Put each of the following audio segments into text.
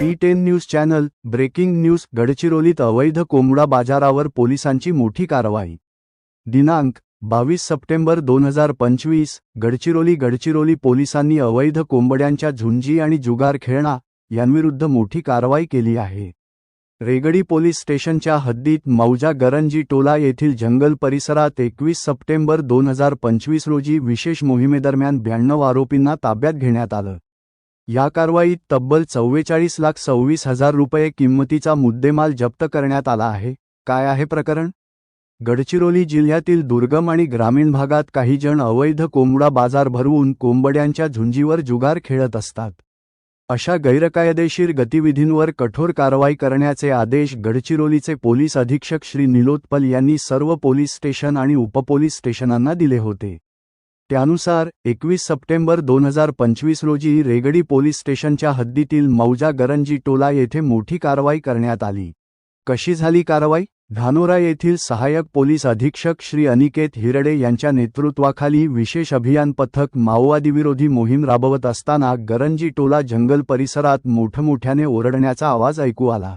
P ten news channel breaking news गडचिरोलीत अवैध कोंबडा बाजारावर पोलिसांची मोठी कारवाई. दिनांक बावीस सप्टेंबर दोन हजार पंचवीस गडचिरोली गडचिरोली पोलिसांनी अवैध कोंबड्यांच्या झुंजी आणि जुगार खेळणा यांविरुद्ध मोठी कारवाई केली आहे. रेगडी पोलीस स्टेशनच्या हद्दीत मौजा गरंजी टोला येथील जंगल परिसरात एकवीस सप्टेंबर दोन हजार पंचवीस रोजी विशेष मोहिमेदरम्यान ब्याण्णव आरोपींना ताब्यात घेण्यात आलं. या कारवाईत तब्बल चव्वेचाळीस लाख सव्वीस हजार रुपये किंमतीचा मुद्देमाल जप्त करण्यात आला आहे. काय आहे प्रकरण? गडचिरोली जिल्ह्यातील दुर्गम आणि ग्रामीण भागात काही जण अवैध कोंबडा बाजार भरवून कोंबड्यांच्या झुंजीवर जुगार खेळत असतात. अशा गैरकायदेशीर गतिविधींवर कठोर कारवाई करण्याचे आदेश गडचिरोलीचे पोलीस अधीक्षक श्री निलोत्पल यांनी सर्व पोलीस स्टेशन आणि उपपोलीस स्टेशनांना दिले होते. त्यानुसार एकवीस सप्टेंबर दोन हजार पंचवीस रोजी रेगडी पोलीस स्टेशनच्या हद्दीतील मौजा गरंजी टोला येथे मोठी कारवाई करण्यात आली. कशी झाली कारवाई? धानोरा येथील सहाय्यक पोलीस अधीक्षक श्री अनिकेत हिरडे यांच्या नेतृत्वाखाली विशेष अभियान पथक माओवादीविरोधी मोहीम राबवत असताना गरंजी टोला जंगल परिसरात मोठमोठ्याने ओरडण्याचा आवाज ऐकू आला.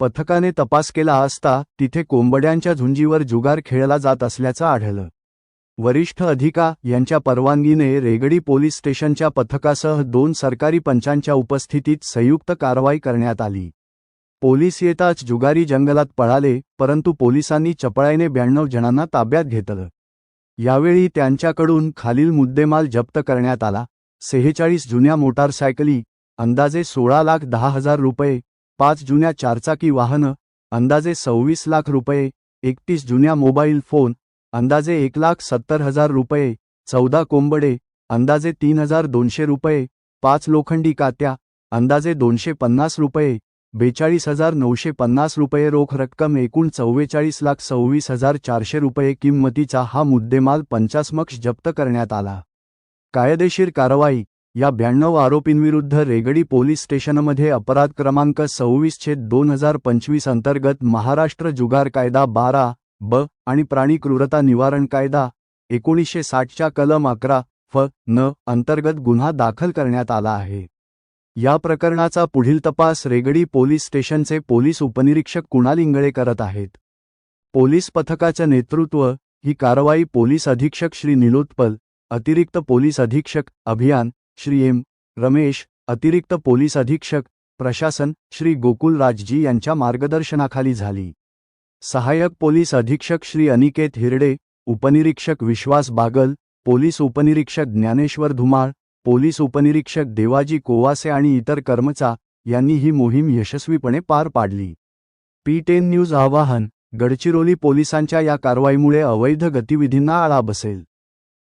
पथकाने तपास केला असता तिथे कोंबड्यांच्या झुंजीवर जुगार खेळला जात असल्याचं आढळलं. वरिष्ठ अधिका यांच्या परवानगीने रेगडी पोलीस स्टेशनच्या पथकासह दोन सरकारी पंचांच्या उपस्थितीत संयुक्त कारवाई करण्यात आली. पोलीस येताच जुगारी जंगलात पळाले परंतु पोलिसांनी चपळाईने ब्याण्णव जणांना ताब्यात घेतलं. यावेळी त्यांच्याकडून खालील मुद्देमाल जप्त करण्यात आला. सेहेचाळीस जुन्या मोटारसायकली अंदाजे सोळा लाख दहा हजार रुपये पाच जुन्या चारचाकी वाहनं अंदाजे सव्वीस लाख रुपये एकतीस जुन्या मोबाईल फोन अंदाजे एक लाख सत्तर हजार रुपये चौदा कोंबडे अंदाजे तीन हजार दोनशे रुपये पाच लोखंडी कात्या अंदाजे दोनशे पन्नास रुपये बेचाळीस हजार नऊशे पन्नास रुपये रोख रक्कम एकूण चव्वेचाळीस लाख सव्वीस हजार चारशे रुपये किंमतीचा हा मुद्देमाल पंचासमक्ष जप्त करण्यात आला. कायदेशीर कारवाई या ब्याण्णव आरोपींविरुद्ध रेगडी पोलीस स्टेशनमध्ये अपराध क्रमांक सव्वीस छेद दोन हजार पंचवीस अंतर्गत महाराष्ट्र जुगार कायदा बारा ब आणि प्राणी क्रूरता निवारण कायदा एकोणीसशे साठच्या कलम अकरा फ न अंतर्गत गुन्हा दाखल करण्यात आला आहे. या प्रकरणाचा पुढील तपास रेगडी पोलीस स्टेशनचे पोलीस उपनिरीक्षक कुणाल इंगळे करत आहेत. पोलीस पथकाचं नेतृत्व ही कारवाई पोलीस अधीक्षक श्री निलोत्पल अतिरिक्त पोलीस अधीक्षक अभियान श्री एम रमेश अतिरिक्त पोलीस अधीक्षक प्रशासन श्री गोकुल राजजी यांच्या मार्गदर्शनाखाली झाली. सहाय्यक पोलीस अधीक्षक श्री अनिकेत हिरडे उपनिरीक्षक विश्वास बागल पोलीस उपनिरीक्षक ज्ञानेश्वर धुमाळ पोलीस उपनिरीक्षक देवाजी कोवासे आणि इतर कर्मचा यांनी ही मोहीम यशस्वीपणे पार पाडली. पी टेन न्यूज आवाहन गडचिरोली पोलिसांच्या या कारवाईमुळे अवैध गतिविधींना आळा बसेल.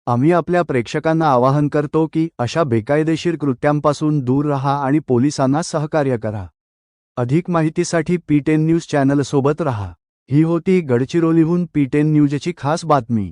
आम्ही आपल्या प्रेक्षकांना आवाहन करतो की अशा बेकायदेशीर कृत्यांपासून दूर रहा आणि पोलिसांना सहकार्य करा. अधिक माहितीसाठी पी टेन न्यूज चॅनलसोबत रहा. ही होती गडचिरोलीहून पी टेन न्यूजची खास बातमी.